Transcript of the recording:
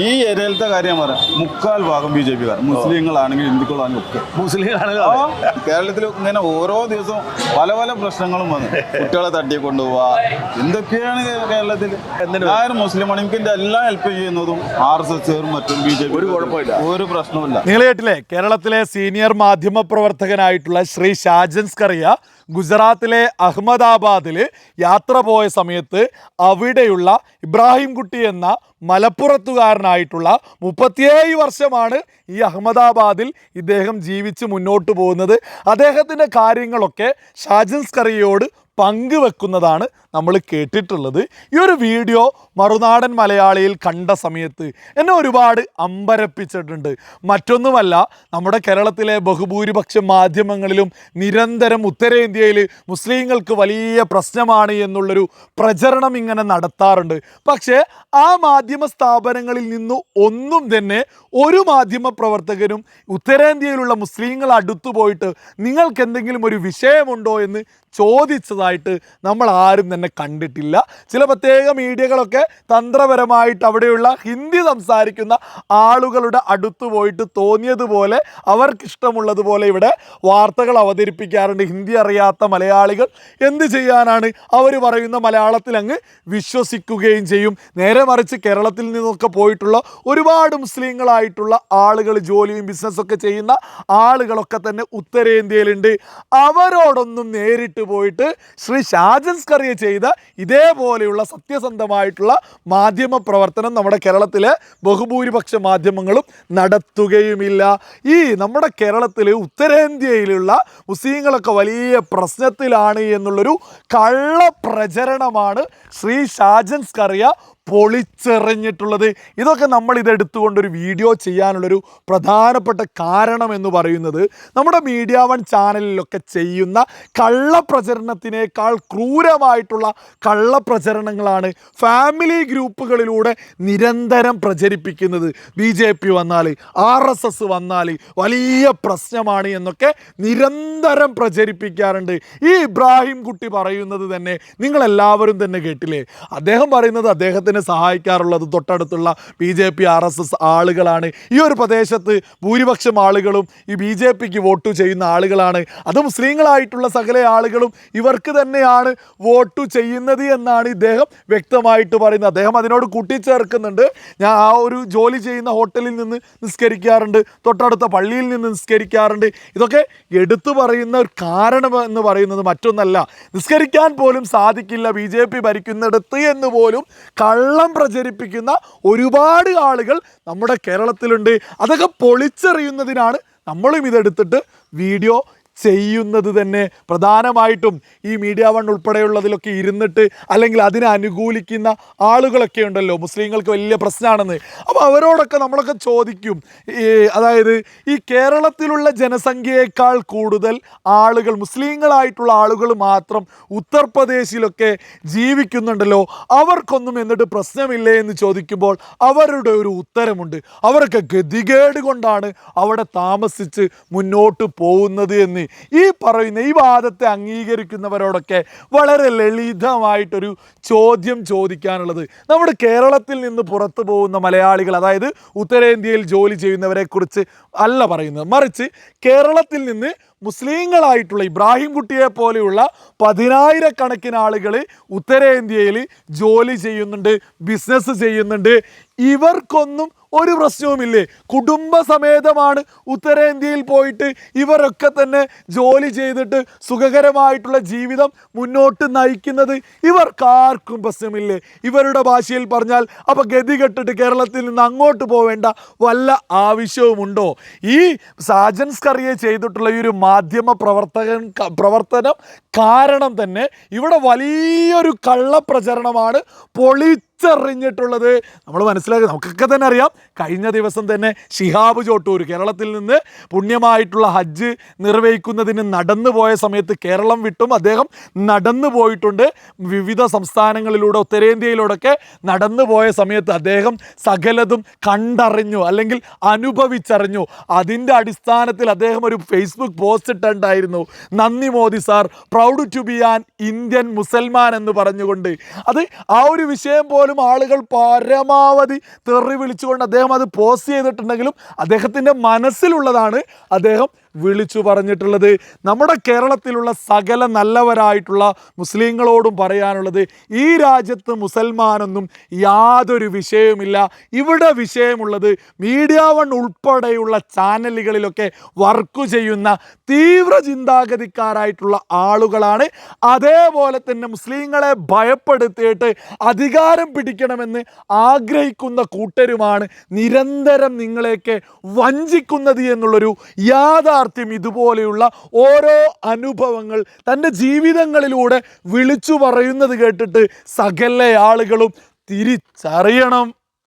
ഈ ഏരിയയിലത്തെ കാര്യം പറയാം. മുക്കാൽ ഭാഗം ബി ജെ പി കാർ മുസ്ലിങ്ങളാണെങ്കിലും ഹിന്ദുക്കളാണെങ്കിലും ഒക്കെ. മുസ്ലിങ്ങളാണെങ്കിലും കേരളത്തിൽ ഇങ്ങനെ ഓരോ ദിവസവും പല പല പ്രശ്നങ്ങളും വന്നു. കുട്ടികളെ തട്ടി തട്ടിക്കൊണ്ടുപോവാ എന്തൊക്കെയാണ് കേരളത്തിൽ? എല്ലാവരും മുസ്ലിമാണ് എനിക്ക് എന്റെ എല്ലാം ഹെൽപ്പ് ചെയ്യുന്നതും ആർ എസ് എസ് മറ്റും ബി ജെ പി ഒരു കുഴപ്പമില്ല. ഒരു പ്രശ്നവുമില്ല. നിങ്ങൾ കേട്ടില്ലേ? കേരളത്തിലെ സീനിയർ മാധ്യമ പ്രവർത്തകനായിട്ടുള്ള ശ്രീ ഷാജൻസ് സ്കറിയ ഗുജറാത്തിലെ അഹമ്മദാബാദിൽ യാത്ര പോയ സമയത്ത് അവിടെയുള്ള ഇബ്രാഹിം കുട്ടി എന്ന മലപ്പുറത്തുകാരനായിട്ടുള്ള മുപ്പത്തിയേഴ് വർഷമാണ് ഈ അഹമ്മദാബാദിൽ ഇദ്ദേഹം ജീവിച്ച് മുന്നോട്ട് പോകുന്നത്. അദ്ദേഹത്തിന്റെ കാര്യങ്ങളൊക്കെ ഷാജിൻസ് സ്കറിയയോട് പങ്കുവെക്കുന്നതാണ് നമ്മൾ കേട്ടിട്ടുള്ളത്. ഈ ഒരു വീഡിയോ മറുനാടൻ മലയാളിയിൽ കണ്ട സമയത്ത് എന്നെ ഒരുപാട് അമ്പരപ്പിച്ചിട്ടുണ്ട്. മറ്റൊന്നുമല്ല നമ്മുടെ കേരളത്തിലെ ബഹുഭൂരിപക്ഷ മാധ്യമങ്ങളിലും നിരന്തരം ഉത്തരേന്ത്യയിൽ മുസ്ലിങ്ങൾക്ക് വലിയ പ്രശ്നമാണ് എന്നുള്ളൊരു പ്രചരണം ഇങ്ങനെ നടത്താറുണ്ട്. പക്ഷേ ആ മാധ്യമ സ്ഥാപനങ്ങളിൽ നിന്ന് ഒന്നും തന്നെ ഒരു മാധ്യമ പ്രവർത്തകരും ഉത്തരേന്ത്യയിലുള്ള മുസ്ലിങ്ങൾ അടുത്തു പോയിട്ട് നിങ്ങൾക്ക് എന്തെങ്കിലും ഒരു വിഷയമുണ്ടോ എന്ന് ചോദിച്ചതായിട്ട് നമ്മൾ ആരും തന്നെ കണ്ടിട്ടില്ല. ചില പ്രത്യേക മീഡിയകളൊക്കെ തന്ത്രപരമായിട്ട് അവിടെയുള്ള ഹിന്ദി സംസാരിക്കുന്ന ആളുകളുടെ അടുത്ത് പോയിട്ട് തോന്നിയതുപോലെ അവർക്കിഷ്ടമുള്ളതുപോലെ ഇവിടെ വാർത്തകൾ അവതരിപ്പിക്കാറുണ്ട്. ഹിന്ദി അറിയാത്ത മലയാളികൾ എന്ത് ചെയ്യാനാണ്? അവർ പറയുന്ന മലയാളത്തിൽ അങ്ങ് വിശ്വസിക്കുകയും ചെയ്യും. നേരെ മറിച്ച് കേരളത്തിൽ നിന്നൊക്കെ പോയിട്ടുള്ള ഒരുപാട് മുസ്ലിങ്ങളായിട്ടുള്ള ആളുകൾ ജോലിയും ബിസിനസ്സൊക്കെ ചെയ്യുന്ന ആളുകളൊക്കെ തന്നെ ഉത്തരേന്ത്യയിലുണ്ട്. അവരോടൊന്നും നേരിട്ട് പോയിട്ട് ശ്രീ ഷാജൻ സ്കറിയ ചെയ്ത ഇതേപോലെയുള്ള സത്യസന്ധമായിട്ടുള്ള മാധ്യമ പ്രവർത്തനം നമ്മുടെ കേരളത്തിലെ ബഹുഭൂരിപക്ഷ മാധ്യമങ്ങളും നടത്തുകയുമില്ല. ഈ നമ്മുടെ കേരളത്തിലെ ഉത്തരേന്ത്യയിലുള്ള മുസ്ലിങ്ങളൊക്കെ വലിയ പ്രശ്നത്തിലാണ് എന്നുള്ളൊരു കള്ള പ്രചരണമാണ് ശ്രീ ഷാജൻ സ്കറിയ പൊളിച്ചെറിഞ്ഞിട്ടുള്ളത്. ഇതൊക്കെ നമ്മൾ ഇതെടുത്തുകൊണ്ടൊരു വീഡിയോ ചെയ്യാനുള്ളൊരു പ്രധാനപ്പെട്ട കാരണം എന്ന് പറയുന്നത് നമ്മുടെ മീഡിയ വൺ ചാനലിലൊക്കെ ചെയ്യുന്ന കള്ളപ്രചരണത്തിനേക്കാൾ ക്രൂരമായിട്ടുള്ള കള്ളപ്രചരണങ്ങളാണ് ഫാമിലി ഗ്രൂപ്പുകളിലൂടെ നിരന്തരം പ്രചരിപ്പിക്കുന്നത്. ബി ജെ പി വന്നാൽ ആർ എസ് എസ് വന്നാൽ വലിയ പ്രശ്നമാണ് എന്നൊക്കെ നിരന്തരം പ്രചരിപ്പിക്കാറുണ്ട്. ഈ ഇബ്രാഹിം കുട്ടി പറയുന്നത് തന്നെ നിങ്ങളെല്ലാവരും തന്നെ കേട്ടില്ലേ? അദ്ദേഹം പറയുന്നത് അദ്ദേഹത്തിനെ സഹായിക്കാറുള്ളത് തൊട്ടടുത്തുള്ള B J P R S S ആളുകളാണ്. ഈ ഒരു പ്രദേശത്ത് ഭൂരിപക്ഷം ആളുകളും ഈ ബി ജെ പിക്ക് വോട്ട് ചെയ്യുന്ന ആളുകളാണ്. അത് മുസ്ലിങ്ങളായിട്ടുള്ള സകല ആളുകളും ഇവർക്ക് തന്നെയാണ് വോട്ട് ചെയ്യുന്നത് എന്നാണ് ഇദ്ദേഹം വ്യക്തമായിട്ട് പറയുന്നത്. അദ്ദേഹം അതിനോട് കൂട്ടിച്ചേർക്കുന്നുണ്ട്. ഞാൻ ആ ഒരു ജോലി ചെയ്യുന്ന ഹോട്ടലിൽ നിന്ന് നിസ്കരിക്കാറുണ്ട്. തൊട്ടടുത്ത പള്ളിയിൽ നിന്ന് നിസ്കരിക്കാറുണ്ട്. ഇതൊക്കെ എടുത്തു പറയുന്ന ഒരു കാരണം എന്ന് പറയുന്നത് മറ്റൊന്നല്ല. നിസ്കരിക്കാൻ പോലും സാധിക്കില്ല ബി ജെ പി ഭരിക്കുന്നിടത്ത് എന്ന് പോലും കള്ളം പ്രചരിപ്പിക്കുന്ന ഒരുപാട് ആളുകൾ നമ്മുടെ കേരളത്തിലുണ്ട്. അതൊക്കെ പൊളിച്ചെറിയുന്നതിനാണ് നമ്മളും ഇതെടുത്തിട്ട് വീഡിയോ ചെയ്യുന്നത് തന്നെ പ്രധാനമായിട്ടും ഈ മീഡിയ വൺ ഉൾപ്പെടെയുള്ളതിലൊക്കെ ഇരുന്നിട്ട് അല്ലെങ്കിൽ അതിനെ അനുകൂലിക്കുന്ന ആളുകളൊക്കെ ഉണ്ടല്ലോ. മുസ്ലിങ്ങൾക്ക് വലിയ പ്രശ്നമാണെന്ന്. അപ്പോൾ അവരോടൊക്കെ നമ്മളൊക്കെ ചോദിക്കും. ഈ അതായത് ഈ കേരളത്തിലുള്ള ജനസംഖ്യയേക്കാൾ കൂടുതൽ ആളുകൾ മുസ്ലിങ്ങളായിട്ടുള്ള ആളുകൾ മാത്രം ഉത്തർപ്രദേശിലൊക്കെ ജീവിക്കുന്നുണ്ടല്ലോ. അവർക്കൊന്നും എന്നിട്ട് പ്രശ്നമില്ലേ എന്ന് ചോദിക്കുമ്പോൾ അവരുടെ ഒരു ഉത്തരമുണ്ട്. അവരൊക്കെ ഗതികേട് കൊണ്ടാണ് അവിടെ താമസിച്ച് മുന്നോട്ട് പോകുന്നത് എന്ന്. ഈ പറയുന്ന ഈ വാദത്തെ അംഗീകരിക്കുന്നവരോടൊക്കെ വളരെ ലളിതമായിട്ടൊരു ചോദ്യം ചോദിക്കാനുള്ളത്. നമ്മുടെ കേരളത്തിൽ നിന്ന് പുറത്തു പോകുന്ന മലയാളികൾ അതായത് ഉത്തരേന്ത്യയിൽ ജോലി ചെയ്യുന്നവരെക്കുറിച്ച് അല്ല പറയുന്നത്. മറിച്ച് കേരളത്തിൽ നിന്ന് മുസ്ലിങ്ങളായിട്ടുള്ള ഇബ്രാഹിം കുട്ടിയെ പോലെയുള്ള പതിനായിരക്കണക്കിന് ആളുകൾ ഉത്തരേന്ത്യയിൽ ജോലി ചെയ്യുന്നുണ്ട് ബിസിനസ് ചെയ്യുന്നുണ്ട്. ഇവർക്കൊന്നും ഒരു പ്രശ്നവുമില്ലേ? കുടുംബസമേതമാണ് ഉത്തരേന്ത്യയിൽ പോയിട്ട് ഇവരൊക്കെ തന്നെ ജോലി ചെയ്തിട്ട് സുഖകരമായിട്ടുള്ള ജീവിതം മുന്നോട്ട് നയിക്കുന്നത്. ഇവർക്കാർക്കും പ്രശ്നമില്ലേ? ഇവരുടെ ഭാഷയിൽ പറഞ്ഞാൽ അപ്പോൾ ഗതി കെട്ടിട്ട് കേരളത്തിൽ നിന്ന് അങ്ങോട്ട് പോവേണ്ട വല്ല ആവശ്യവുമുണ്ടോ? ഈ സാജൻസ് കറിയെ ചെയ്തിട്ടുള്ള ഈ ഒരു മാധ്യമ പ്രവർത്തകൻ പ്രവർത്തനം കാരണം തന്നെ ഇവിടെ വലിയൊരു കള്ളപ്രചരണമാണ് പൊളി തിരിച്ചറിഞ്ഞിട്ടുള്ളത്. നമ്മൾ മനസ്സിലാക്കി നമുക്കൊക്കെ തന്നെ അറിയാം. കഴിഞ്ഞ ദിവസം തന്നെ ഷിഹാബ് ചോട്ടൂർ കേരളത്തിൽ നിന്ന് പുണ്യമായിട്ടുള്ള ഹജ്ജ് നിർവഹിക്കുന്നതിന് നടന്നു പോയ സമയത്ത് കേരളം വിട്ടും അദ്ദേഹം നടന്നു പോയിട്ടുണ്ട്. വിവിധ സംസ്ഥാനങ്ങളിലൂടെ ഉത്തരേന്ത്യയിലൂടെയൊക്കെ നടന്നു പോയ സമയത്ത് അദ്ദേഹം സകലതും കണ്ടറിഞ്ഞു അല്ലെങ്കിൽ അനുഭവിച്ചറിഞ്ഞു. അതിന്റെ അടിസ്ഥാനത്തിൽ അദ്ദേഹം ഒരു ഫേസ്ബുക്ക് പോസ്റ്റ് ഇട്ടുണ്ടായിരുന്നു നന്ദി Modi sir proud to be an Indian Musalman എന്ന് പറഞ്ഞുകൊണ്ട്. അത് ആ ഒരു വിഷയം പോലും പോലും ആളുകൾ പരമാവധി തെറി വിളിച്ചുകൊണ്ട് അദ്ദേഹം അത് പോസ്റ്റ് ചെയ്തിട്ടുണ്ടെങ്കിലും അദ്ദേഹത്തിന്റെ മനസ്സിലുള്ളതാണ് അദ്ദേഹം വിളിച്ചു പറഞ്ഞിട്ടുള്ളത്. നമ്മുടെ കേരളത്തിലുള്ള സകല നല്ലവരായിട്ടുള്ള മുസ്ലിങ്ങളോടും പറയാനുള്ളത് ഈ രാജ്യത്ത് മുസൽമാനൊന്നും യാതൊരു വിഷയവുമില്ല. ഇവിടെ വിഷയമുള്ളത് മീഡിയ വൺ ഉൾപ്പെടെയുള്ള ചാനലുകളിലൊക്കെ വർക്ക് ചെയ്യുന്ന തീവ്ര ചിന്താഗതിക്കാരായിട്ടുള്ള ആളുകളാണ്. അതേപോലെ തന്നെ മുസ്ലിങ്ങളെ ഭയപ്പെടുത്തിയിട്ട് അധികാരം പിടിക്കണമെന്ന് ആഗ്രഹിക്കുന്ന കൂട്ടരുമാണ് നിരന്തരം നിങ്ങളെയൊക്കെ വഞ്ചിക്കുന്നത് എന്നുള്ളൊരു യാഥാർത്ഥ്യം ഇതുപോലെയുള്ള ഓരോ അനുഭവങ്ങൾ തന്റെ ജീവിതങ്ങളിലൂടെ വിളിച്ചു പറയുന്നത് കേട്ടിട്ട് സകല ആളുകളും തിരിച്ചറിയണം.